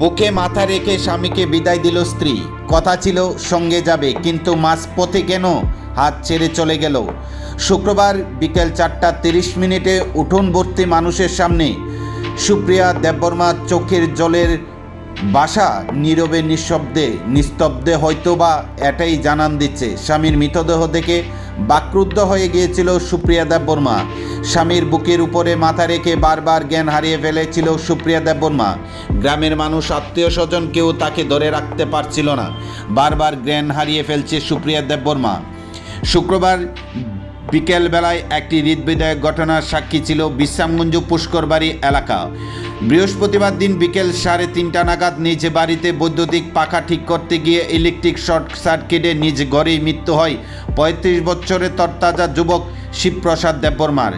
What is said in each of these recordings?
বুকে মাথা রেখে স্বামীকে বিদায় দিল স্ত্রী। কথা ছিল, সঙ্গে যাবে, কিন্তু মাঝ পথে কেন হাত ছেড়ে চলে গেল? শুক্রবার বিকেল চারটা তিরিশ মিনিটে উঠোন ভর্তি মানুষের সামনে সুপ্রিয়া দেববর্মা চোখের জলের বাসা নীরবে নিঃশব্দে, নিস্তব্ধে হয়তো বা এটাই জানান দিচ্ছে। স্বামীর মৃতদেহ দেখে বাক্রুদ্ধ হয়ে গিয়েছিল সুপ্রিয়া দেববর্মা স্বামীর বুকের উপরে মাথা রেখে বারবার জ্ঞান হারিয়ে ফেলেছিল সুপ্রিয়া দেববর্মা গ্রামের মানুষ, আত্মীয় স্বজন কেউ তাকে ধরে রাখতে পারছিল না। বারবার জ্ঞান হারিয়ে ফেলছে সুপ্রিয়া দেববর্মা শুক্রবার বিকেলবেলায় একটি হৃদবিদায়ক ঘটনার সাক্ষী ছিল বিশ্রামগঞ্জ পুষ্করবাড়ি এলাকা। বৃহস্পতিবার দিন বিকেল সাড়ে তিনটা নাগাদ নিজ বাড়িতে বৈদ্যুতিক পাখা ঠিক করতে গিয়ে ইলেকট্রিক শর্ট সার্কিটে নিজ ঘরেই মৃত্যু হয়। পঁয়ত্রিশ বছরের তরতাজা যুবক শিবপ্রসাদ দেববর্মার।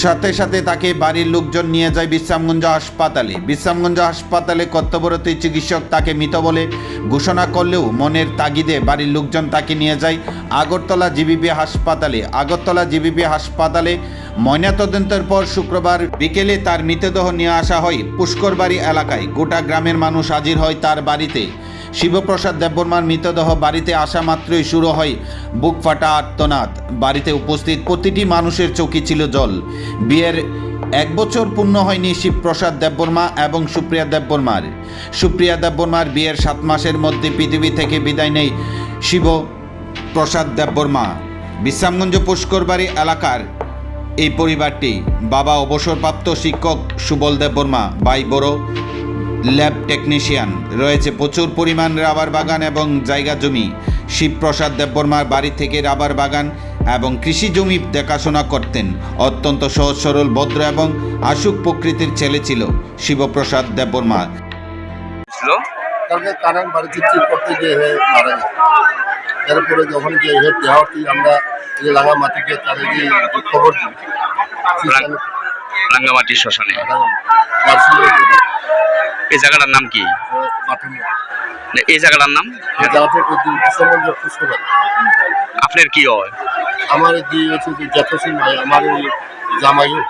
সাথে সাথে তাকে বাড়ির লোকজন নিয়ে যায় বিশ্রামগঞ্জ হাসপাতালে। বিশ্রামগঞ্জ হাসপাতালে কর্তব্যরত চিকিৎসক তাকে মৃত বলে ঘোষণা করলেও মনের তাগিদে বাড়ির লোকজন তাকে নিয়ে যায় আগরতলা জিবিপি হাসপাতালে। আগরতলা জিবিপি হাসপাতালে ময়নাতদন্তের পর শুক্রবার বিকেলে তার মৃতদেহ নিয়ে আসা হয় পুষ্করবাড়ি এলাকায়। গোটা গ্রামের মানুষ হাজির হয় তার বাড়িতে। শিবপ্রসাদ দেববর্মার মৃতদেহ বাড়িতে আসা মাত্রই শুরু হয়। বুক ফাটা আত্মনাদ বাড়িতে উপস্থিত প্রতিটি মানুষের চোখে ছিল জল। বিয়ের এক বছর পূর্ণ হয়নি শিবপ্রসাদ দেববর্মা এবং সুপ্রিয়া দেববর্মার। সুপ্রিয়া দেববর্মার বিয়ের সাত মাসের মধ্যে পৃথিবী থেকে বিদায় নেই শিব প্রসাদ দেববর্মা। বিশ্রামগঞ্জ পুষ্করবাড়ি এলাকার এই পরিবারটি বাবা অবসরপ্রাপ্ত শিক্ষক সুবল দেববর্মা, ভাই বড় ল্যাব টেকনিশিয়ান। রয়েছে প্রচুর পরিমাণ রাবার বাগান এবং জায়গা জমি। শিবপ্রসাদ দেববর্মার বাড়ি থেকে রাবার বাগান এবং কৃষি জমি দেখাশোনা করতেন। অত্যন্ত সহজ সরল ভদ্র এবং আশুক প্রকৃতির ছেলে ছিল শিবপ্রসাদ দেববর্মা। ছিল? কারেন্ট বাড়িতে ঠিক করতে গিয়ে মারা গেছে। এরপরে যখন যে হেড আমরা এই লাগা মাটিকে তাদের যে যে খবর দিই রাঙ্গামাটি শ্মশানে। যে, এই জায়গাটার নাম কি? এই জায়গাটার নাম? আপনার কি হয়? আমার যে আমার ওই জামাইও।